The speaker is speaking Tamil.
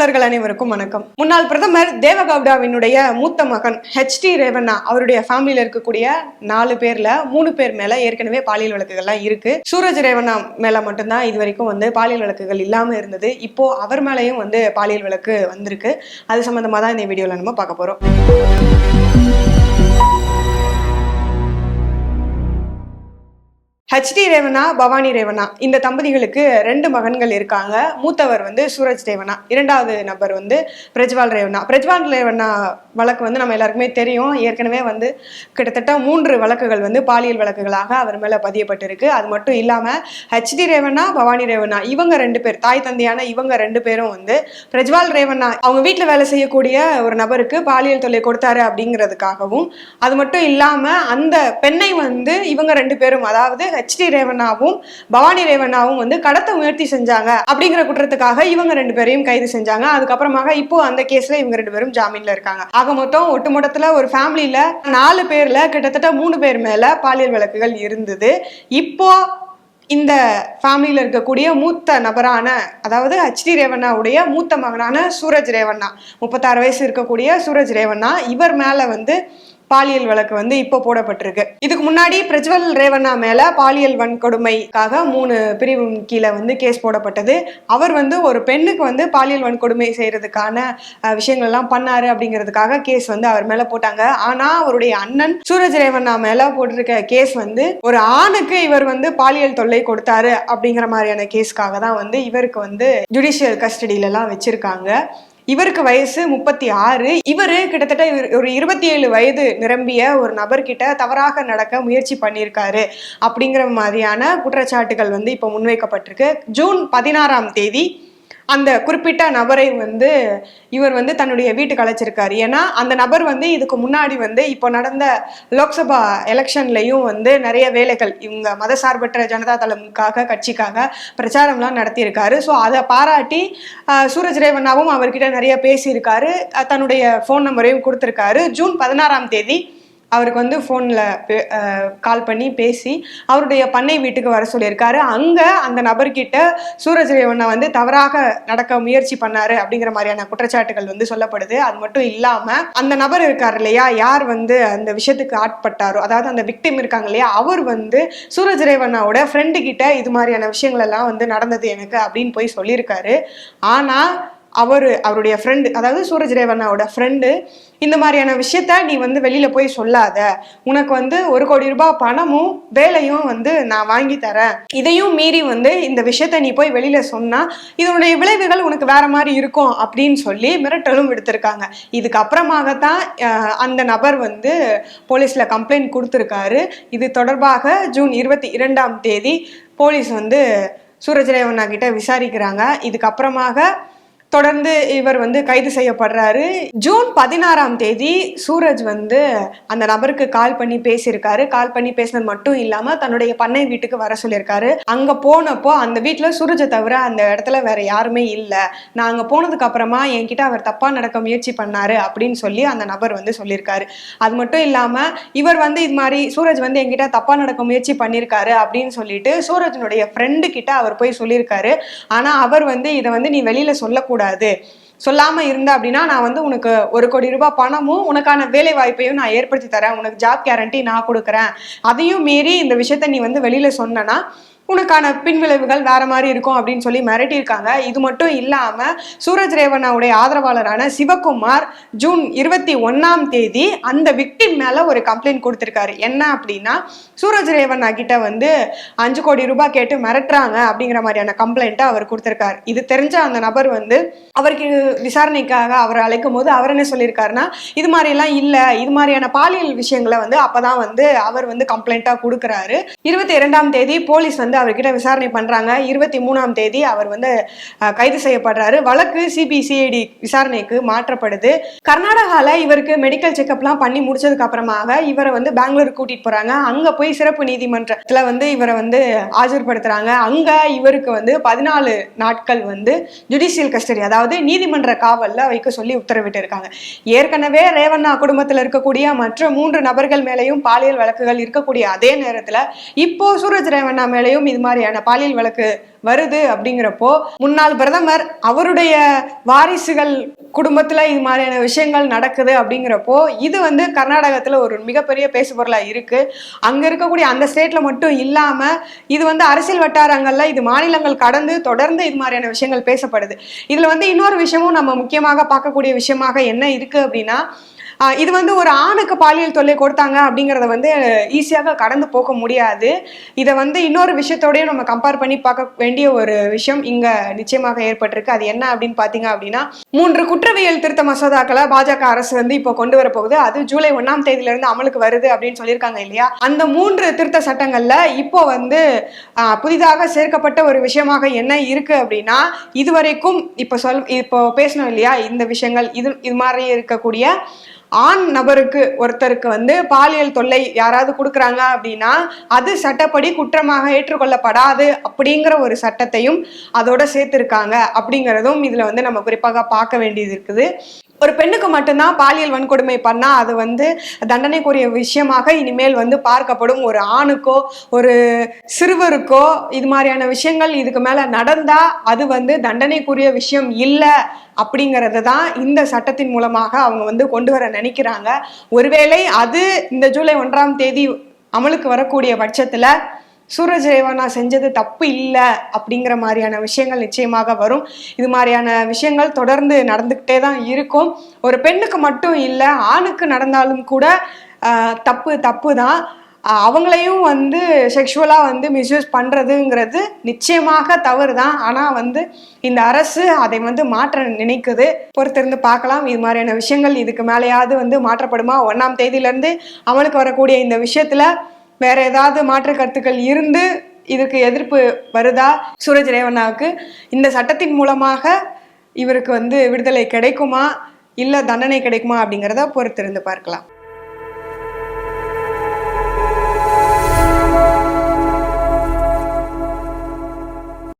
தமிழர்கள் அனைவருக்கும் வணக்கம். முன்னாள் பிரதமர் தேவகவுடாவினுடைய மூத்த மகன் ஹெச் டி ரேவண்ணா அவருடைய ஃபேமிலியில இருக்கக்கூடிய நாலு பேர்ல மூணு பேர் மேல ஏற்கனவே பாலியல் வழக்குகள்லாம் இருக்கு. சூரஜ் ரேவண்ணா மேல மட்டும்தான் இது வரைக்கும் வந்து பாலியல் வழக்குகள் இல்லாம இருந்தது. இப்போ அவர் மேலேயும் வந்து பாலியல் வழக்கு வந்திருக்கு. அது சம்பந்தமா தான் இந்த வீடியோல நம்ம பார்க்க போறோம். ஹெச்டி ரேவனா பவானி ரேவனா இந்த தம்பதிகளுக்கு ரெண்டு மகன்கள் இருக்காங்க. மூத்தவர் வந்து சூரஜ் ரேவனா இரண்டாவது நபர் வந்து பிரஜ்வால் ரேவனா பிரஜ்வால் ரேவனா வழக்கு வந்து நம்ம எல்லாருக்குமே தெரியும். ஏற்கனவே வந்து கிட்டத்தட்ட மூன்று வழக்குகள் வந்து பாலியல் வழக்குகளாக அவர் மேலே பதியப்பட்டிருக்கு. அது மட்டும் இல்லாமல் ஹெச்டி ரேவண்ணா பவானி ரேவண்ணா இவங்க ரெண்டு பேர் தாய் தந்தையான இவங்க ரெண்டு பேரும் வந்து பிரஜ்வால் ரேவண்ணா அவங்க வீட்டில் வேலை செய்யக்கூடிய ஒரு நபருக்கு பாலியல் தொல்லை கொடுத்தாரு அப்படிங்கிறதுக்காகவும் அது மட்டும் இல்லாமல் அந்த பெண்ணை வந்து இவங்க ரெண்டு பேரும் அதாவது ஹெச்டி ரேவண்ணாவும் பவானி ரேவண்ணாவும் வந்து கடத்த முயற்சி செஞ்சாங்க அப்படிங்கிற குற்றத்துக்காக இவங்க ரெண்டு பேரையும் கைது செஞ்சாங்க. அதுக்கப்புறமாக இப்போ அந்த கேஸ்ல இவங்க ரெண்டு பேரும் ஜாமீன்ல இருக்காங்க. ஆக மொத்தம் ஒட்டுமொத்தத்தில் ஒரு ஃபேமிலியில் நாலு பேரில் கிட்டத்தட்ட மூணு பேர் மேலே பாலியல் வழக்குகள் இருந்தது. இப்போ இந்த ஃபேமிலியில் இருக்கக்கூடிய மூத்த நபரான அதாவது ஹச்டி ரேவண்ணாவுடைய மூத்த மகனான சூரஜ் ரேவண்ணா முப்பத்தாறு வயசு இருக்கக்கூடிய சூரஜ் ரேவண்ணா இவர் மேலே வந்து பாலியல் வழக்கு வந்து இப்போ போடப்பட்டிருக்கு. இதுக்கு முன்னாடி பிரஜ்வல் ரேவண்ணா மேல பாலியல் வன்கொடுமைக்காக மூணு பிரிவு கீழே வந்து கேஸ் போடப்பட்டது. அவர் வந்து ஒரு பெண்ணுக்கு வந்து பாலியல் வன்கொடுமை செய்யறதுக்கான விஷயங்கள் எல்லாம் பண்ணாரு அப்படிங்கிறதுக்காக கேஸ் வந்து அவர் மேல போட்டாங்க. ஆனா அவருடைய அண்ணன் சூரஜ் ரேவண்ணா மேல போட்டிருக்க கேஸ் வந்து ஒரு ஆணுக்கு இவர் வந்து பாலியல் தொல்லை கொடுத்தாரு அப்படிங்கிற மாதிரியான கேஸ்க்காக தான் வந்து இவருக்கு வந்து ஜுடிஷியல் கஸ்டடியில எல்லாம் வச்சிருக்காங்க. இவருக்கு வயசு முப்பத்தி ஆறு. இவரு கிட்டத்தட்ட ஒரு இருபத்தி ஏழு வயது நிரம்பிய ஒரு நபர்கிட்ட தவறாக நடக்க முயற்சி பண்ணியிருக்காரு அப்படிங்கிற மாதிரியான குற்றச்சாட்டுகள் வந்து இப்போ முன்வைக்கப்பட்டிருக்கு. ஜூன் பதினாறாம் தேதி அந்த குறிப்பிட்ட நபரை வந்து இவர் வந்து தன்னுடைய வீட்டுக்கு அழைச்சிருக்காரு. ஏன்னா அந்த நபர் வந்து இதுக்கு முன்னாடி வந்து இப்போ நடந்த லோக்சபா எலெக்ஷன்லையும் வந்து நிறைய வேலைகள் இவங்க மதசார்பற்ற ஜனதா தளமுக்காக கட்சிக்காக பிரச்சாரம்லாம் நடத்தியிருக்காரு. ஸோ அதை பாராட்டி சூரஜ் ரேவண்ணாவும் அவர்கிட்ட நிறைய பேசியிருக்காரு. தன்னுடைய ஃபோன் நம்பரையும் கொடுத்துருக்காரு. ஜூன் பதினாறாம் தேதி அவருக்கு வந்து ஃபோனில் கால் பண்ணி பேசி அவருடைய பண்ணை வீட்டுக்கு வர சொல்லியிருக்காரு. அங்கே அந்த நபர்கிட்ட சூரஜ் ரேவண்ணா வந்து தவறாக நடக்க முயற்சி பண்ணாரு அப்படிங்கிற மாதிரியான குற்றச்சாட்டுகள் வந்து சொல்லப்படுது. அது மட்டும் இல்லாமல் அந்த நபர் இருக்கார் இல்லையா? யார் வந்து அந்த விஷயத்துக்கு ஆட்பட்டாரோ அதாவது அந்த விக்டிம் இருக்காங்க இல்லையா? அவர் வந்து சூரஜ் ரேவண்ணாவோட ஃப்ரெண்டு கிட்ட இது மாதிரியான விஷயங்கள் எல்லாம் வந்து நடந்தது எனக்கு அப்படின்னு போய் சொல்லியிருக்காரு. ஆனால் அவர் அவருடைய ஃப்ரெண்டு அதாவது சூரஜ் ரேவண்ணாவோட ஃப்ரெண்டு இந்த மாதிரியான விஷயத்த நீ வந்து வெளியில போய் சொல்லாத. உனக்கு வந்து ஒரு கோடி ரூபாய் பணமும் வேலையும் வந்து நான் வாங்கி தரேன். இதையும் மீறி வந்து இந்த விஷயத்த நீ போய் வெளியில சொன்னா இதனுடைய விளைவுகள் உனக்கு வேற மாதிரி இருக்கும் அப்படின்னு சொல்லி மிரட்டலும் விடுத்திருக்காங்க. இதுக்கு அப்புறமாகத்தான் அந்த நபர் வந்து போலீஸ்ல கம்ப்ளைண்ட் கொடுத்துருக்காரு. இது தொடர்பாக ஜூன் இருபத்தி இரண்டாம் தேதி போலீஸ் வந்து சூரஜ் ரேவண்ணா கிட்ட விசாரிக்கிறாங்க. இதுக்கப்புறமாக தொடர்ந்து இவர் வந்து கைது செய்யப்படுறாரு. ஜூன் பதினாறாம் தேதி சூரஜ் வந்து அந்த நபருக்கு கால் பண்ணி பேசியிருக்காரு. கால் பண்ணி பேசினது மட்டும் இல்லாம தன்னுடைய பண்ணை வீட்டுக்கு வர சொல்லியிருக்காரு. அங்க போனப்போ அந்த வீட்டுல சூரஜை தவிர அந்த இடத்துல வேற யாருமே இல்லை. நான் அங்க போனதுக்கு அப்புறமா என்கிட்ட அவர் தப்பா நடக்க முயற்சி பண்ணாரு அப்படின்னு சொல்லி அந்த நபர் வந்து சொல்லியிருக்காரு. அது மட்டும் இல்லாம இவர் வந்து இது மாதிரி சூரஜ் வந்து என்கிட்ட தப்பா நடக்க முயற்சி பண்ணியிருக்காரு அப்படின்னு சொல்லிட்டு சூரஜனுடைய ஃப்ரெண்டு கிட்ட அவர் போய் சொல்லியிருக்காரு. ஆனா அவர் வந்து இதை வந்து நீ வெளியில சொல்லக்கூடாது சொல்லாம இருந்த அப்படின்னா நான் வந்து உனக்கு ஒரு கோடி ரூபாய் பணமும் உனக்கான வேலை வாய்ப்பையும் நான் ஏற்படுத்தி தரேன். உனக்கு ஜாப் கேரண்டி நான் கொடுக்குறேன். அதையும் மீறி இந்த விஷயத்த நீ வந்து வெளியில சொன்னனா உனக்கான பின்விளைவுகள் வேற மாதிரி இருக்கும் அப்படின்னு சொல்லி மிரட்டியிருக்காங்க. இது மட்டும் இல்லாம சூரஜ் ரேவண்ணாவுடைய ஆதரவாளரான சிவகுமார் ஜூன் இருபத்தி ஒன்னாம் தேதி அந்த விக்டிம் மேல ஒரு கம்ப்ளைண்ட் கொடுத்திருக்காரு. என்ன அப்படின்னா சூரஜ் ரேவண்ணா கிட்ட வந்து அஞ்சு கோடி ரூபாய் கேட்டு மிரட்டுறாங்க அப்படிங்கிற மாதிரியான கம்ப்ளைண்ட்டை அவர் கொடுத்திருக்காரு. இது தெரிஞ்ச அந்த நபர் வந்து அவருக்கு விசாரணைக்காக அவரை அழைக்கும் போது அவர் என்ன சொல்லியிருக்காருன்னா இது மாதிரிலாம் இல்லை இது மாதிரியான பாலியல் விஷயங்களை வந்து அப்பதான் வந்து அவர் வந்து கம்ப்ளைண்ட்டாக கொடுக்குறாரு. இருபத்தி இரண்டாம் தேதி போலீஸ் வந்து அவர்கிட்ட விசாரணை பண்றாங்க. இருபத்தி மூணாம் தேதி அவர் வந்து கைது செய்யப்படுறாரு. வழக்கு சிபிசிஐடி விசாரணைக்கு மாற்றப்படுது. கர்நாடகால இவருக்கு மெடிக்கல் செக்அப்லாம் பண்ணி முடிச்சதுக்கு அப்புறமாக இவரை வந்து பெங்களூர் கூட்டிட்டு போறாங்க. அங்க போய் சிறப்பு நீதிமன்றத்துல வந்து இவரை வந்து ஆஜர்படுத்துறாங்க. அங்க இவருக்கு வந்து பதினாலு நாட்கள் வந்து ஜுடிஷியல் கஸ்டடி அதாவது நீதிமன்ற காவலில் வைக்க சொல்லி உத்தரவிட்டு இருக்காங்க ஏற்கனவே ரேவண்ணா குடும்பத்தில் இருக்கக்கூடிய மற்ற மூன்று நபர்கள் மேலேயும் பாலியல் வழக்குகள் இருக்கக்கூடிய அதே நேரத்தில் இப்போ சூரஜ் ரேவண்ணா மேலேயும் இது மாதிரியான பாலியல் வழக்கு வருது அப்படிங்கிறப்போ முன்னாள் பிரதமர் அவருடைய வாரிசுகள் குடும்பத்துல இது மாதிரியான விஷயங்கள் நடக்குது அப்படிங்கிறப்போ இது வந்து கர்நாடகத்துல ஒரு மிகப்பெரிய பேசுபொருளா இருக்கு. அங்க இருக்கக்கூடிய அந்த ஸ்டேட்ல மட்டும் இல்லாம இது வந்து அரசியல் வட்டாரங்கள்ல இது மாநிலங்கள் கடந்து தொடர்ந்து இது மாதிரியான விஷயங்கள் பேசப்படுது. இதுல வந்து இன்னொரு விஷயமும் நம்ம முக்கியமாக பார்க்கக்கூடிய விஷயமாக என்ன இருக்கு அப்படின்னா இது வந்து ஒரு ஆணுக்கு பாலியல் தொல்லை கொடுத்தாங்க அப்படிங்கிறத வந்து ஈஸியாக கடந்து போக முடியாது. இதை வந்து இன்னொரு விஷயத்தோடயும் நம்ம கம்பேர் பண்ணி பார்க்க வேண்டிய ஒரு விஷயம் இங்கே நிச்சயமாக ஏற்பட்டிருக்கு. அது என்ன அப்படின்னு பார்த்தீங்க அப்படின்னா மூன்று குற்றவியல் திருத்த மசோதாக்களை பாஜக அரசு வந்து இப்போ கொண்டு வர போகுது. அது ஜூலை ஒன்றாம் தேதியிலேருந்து அமலுக்கு வருது அப்படின்னு சொல்லியிருக்காங்க இல்லையா? அந்த மூன்று திருத்த சட்டங்களில் இப்போ வந்து புதிதாக சேர்க்கப்பட்ட ஒரு விஷயமாக என்ன இருக்கு அப்படின்னா இதுவரைக்கும் இப்போ சொல் இப்போ பேசணும் இல்லையா? இந்த விஷயங்கள் இது இது மாதிரி இருக்கக்கூடிய ஆண் நபருக்கு ஒருத்தருக்கு வந்து பாலியல் தொல்லை யாராவது கொடுக்குறாங்க அப்படின்னா அது சட்டப்படி குற்றமாக ஏற்றுக்கொள்ளப்படாது அப்படிங்கிற ஒரு சட்டத்தையும் அதோட சேர்த்துருக்காங்க அப்படிங்கிறதும் இதுல வந்து நம்ம குறிப்பாக பார்க்க வேண்டியது இருக்குது. ஒரு பெண்ணுக்கு மட்டும்தான் பாலியல் வன்கொடுமை பண்ணால் அது வந்து தண்டனைக்குரிய விஷயமாக இனிமேல் வந்து பார்க்கப்படும். ஒரு ஆணுக்கோ ஒரு சிறுவருக்கோ இது மாதிரியான விஷயங்கள் இதுக்கு மேலே நடந்தால் அது வந்து தண்டனைக்குரிய விஷயம் இல்லை அப்படிங்கிறது தான் இந்த சட்டத்தின் மூலமாக அவங்க வந்து கொண்டு வர நினைக்கிறாங்க. ஒருவேளை அது இந்த ஜூலை ஒன்றாம் தேதி அமலுக்கு வரக்கூடிய பட்சத்தில் சூரஜேவா நான் செஞ்சது தப்பு இல்லை அப்படிங்கிற மாதிரியான விஷயங்கள் நிச்சயமாக வரும். இது மாதிரியான விஷயங்கள் தொடர்ந்து நடந்துக்கிட்டே தான் இருக்கும். ஒரு பெண்ணுக்கு மட்டும் இல்லை ஆணுக்கு நடந்தாலும் கூட தப்பு தப்பு தான். அவங்களையும் வந்து செக்ஷுவலாக வந்து மிஸ்யூஸ் பண்ணுறதுங்கிறது நிச்சயமாக தவறு தான். ஆனால் வந்து இந்த அரசு அதை வந்து மாற்ற நினைக்குது. பொறுத்திருந்து பார்க்கலாம். இது மாதிரியான விஷயங்கள் இதுக்கு மேலேயாவது வந்து மாற்றப்படுமா? ஒன்றாம் தேதியிலேருந்து அமலுக்கு வரக்கூடிய இந்த விஷயத்தில் வேற ஏதாவது மாற்று கருத்துக்கள் இருந்து இதுக்கு எதிர்ப்பு வருதா? சூரஜ் ரேவண்ணாவுக்கு இந்த சட்டத்தின் மூலமாக இவருக்கு வந்து விடுதலை கிடைக்குமா? இல்லை தண்டனை கிடைக்குமா அப்படிங்கிறத பொறுத்திருந்து பார்க்கலாம்.